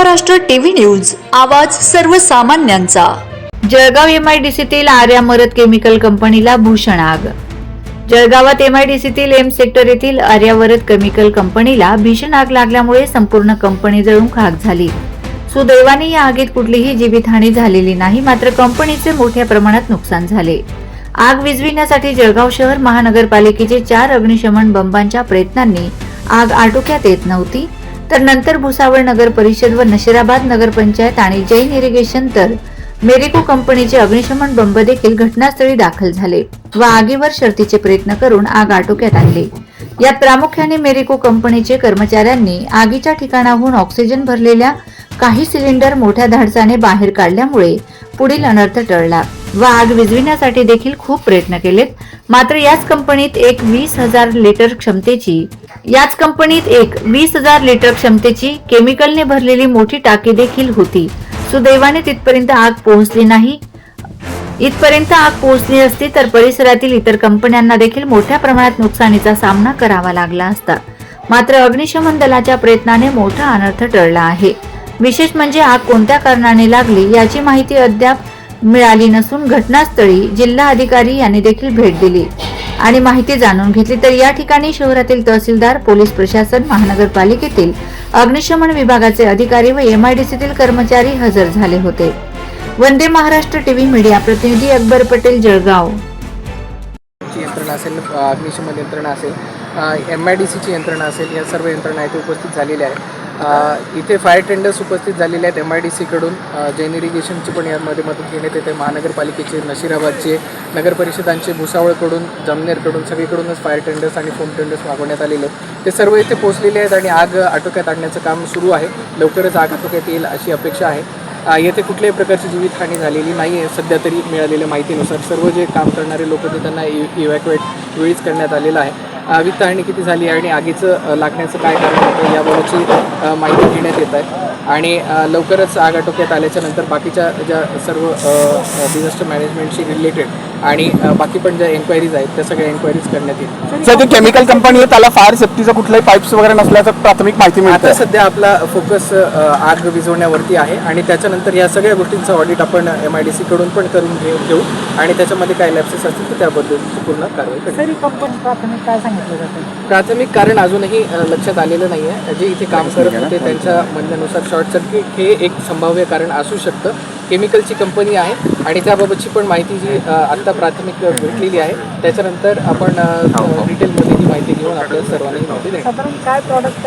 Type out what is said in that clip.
Maharashtra TV news आवाज सर्वसामान्यांचा. जळगाव एमआयडीसीतील आर्या मरत केमिकल कंपनीला भूषण आग. जळगावात एमआयडीसीतील एम सेक्टर येथील आर्यावरत केमिकल कंपनीला भीषण आग लागल्यामुळे संपूर्ण कंपनी जळून खाक झाली. सुदैवाने या आगीत कुठलीही जीवितहानी झालेली नाही मात्र कंपनीचे मोठ्या प्रमाणात नुकसान झाले. आग विझविण्यासाठी जळगाव शहर महानगरपालिकेचे चार अग्निशमन बंबांच्या प्रयत्नांनी आग आटोक्यात येत नव्हती. तर नंतर भुसावळ नगर परिषद व नशिराबाद नगरपंचायत आणि जैन इरिगेशन तर मेरिको कंपनीचे अग्निशमन बंब देखील घटनास्थळी दाखल झाले व आगीवर शर्तीचे प्रयत्न करून आग आटोक्यात आणली. यात प्रामुख्याने मेरिको कंपनीचे कर्मचाऱ्यांनी आगीच्या ठिकाणाहून ऑक्सिजन भरलेल्या काही सिलेंडर मोठ्या धाडसाने बाहेर काढल्यामुळे पुढील अनर्थ टळला. व आग विझविण्यासाठी देखील खूप प्रयत्न केलेत. मात्र याच कंपनीत एक वीस हजार लिटर क्षमतेची याच कंपनीत एक वीस हजार लिटर क्षमतेची केमिकलने भरलेली मोठी टाकी देखील होती. सुदैवाने तिथपर्यंत आग पोहोचली नाही. इथपर्यंत आग पोहोचली असती तर परिसरातील इतर कंपन्यांना देखील मोठ्या प्रमाणात नुकसानीचा सामना करावा लागला असता. मात्र अग्निशमन दलाच्या प्रयत्नाने मोठा अनर्थ टळला आहे. विशेष म्हणजे आग कोणत्या कारणाने लागली याची माहिती अद्याप मिळाली नसून घटनास्थळी जिल्हा अधिकारी यांनी देखील भेट दिली. आणि माहिती जाणून घेतली तर या ठिकाणी शहरातील तहसीलदार पोलीस प्रशासन महानगरपालिकेतील अग्निशमन विभागाचे अधिकारी व एमआयडीसीतील कर्मचारी हजर झाले होते. वंदे महाराष्ट्र टीव्ही मीडिया प्रतिनिधी अकबर पटेल जळगाव. यंत्रणा असेल अग्निशमन यंत्रणा असेल एम आय डी सीची यंत्रणा असेल या सर्व यंत्रणा इथे उपस्थित झालेल्या आहेत. इथे फायर टेंडर्स उपस्थित झालेले आहेत एम आय डी सीकडून जैन इरिगेशनची पण यामध्ये मदत घेण्यात येते. महानगरपालिकेचे नशिराबादचे नगर परिषदांचे भुसावळकडून जमनेरकडून सगळीकडूनच फायर टेंडर्स आणि फोम टेंडर्स मागवण्यात आलेले आहेत. ते सर्व इथे पोहोचलेले आहेत आणि आग आटोक्यात आणण्याचं काम सुरू आहे. लवकरच आग आटोक्यात येईल अशी अपेक्षा आहे. येथे कुठल्याही प्रकारची जीवितहानी झालेली नाही आहे सध्या तरी मिळालेल्या माहितीनुसार सर्व जे काम करणारे लोक ते त्यांना इव्हॅक्युएट वेळीच करण्यात आलेलं आहे. वित्तहानी किती झाली आहे आणि आगीचं लागण्याचं काय कारण होतं याबाबतची माहिती घेण्यात येत आहे. आणि लवकरच आग आटोक्यात आल्याच्यानंतर बाकीच्या ज्या सर्व डिझास्टर मॅनेजमेंटशी रिलेटेड आणि बाकी पण ज्या एन्क्वायरीज आहेत त्या सगळ्या एन्क्वायरीज करण्यात येईल सर ते केमिकल कंपनी आहे त्याला फायर सेफ्टीचं कुठलाही पाईप्स वगैरे नसल्याचं प्राथमिक माहिती मिळते आता सध्या आपला फोकस आग विझवण्यावरती आहे आणि त्याच्यानंतर या सगळ्या गोष्टींचं ऑडिट आपण एम आय डी सीकडून पण करून घेऊ घेऊ. आणि त्याच्यामध्ये काय लॅप्सेस असतील तर त्याबद्दलची पूर्ण कारवाई करू. प्राथमिक जातं कारण अजूनही लक्षात आलेलं नाही आहे जे इथे काम करत होते त्यांच्या म्हणण्यानुसार शॉर्ट सर्किट हे एक संभाव्य कारण असू शकतं. केमिकलची कंपनी आहे आणि त्याबाबतची पण माहिती जी आत्ता प्राथमिक भेटलेली आहे त्याच्यानंतर आपण अ, डिटेलमध्ये ही माहिती घेऊन आपल्या सर्वांना ही माहिती साधारण काय product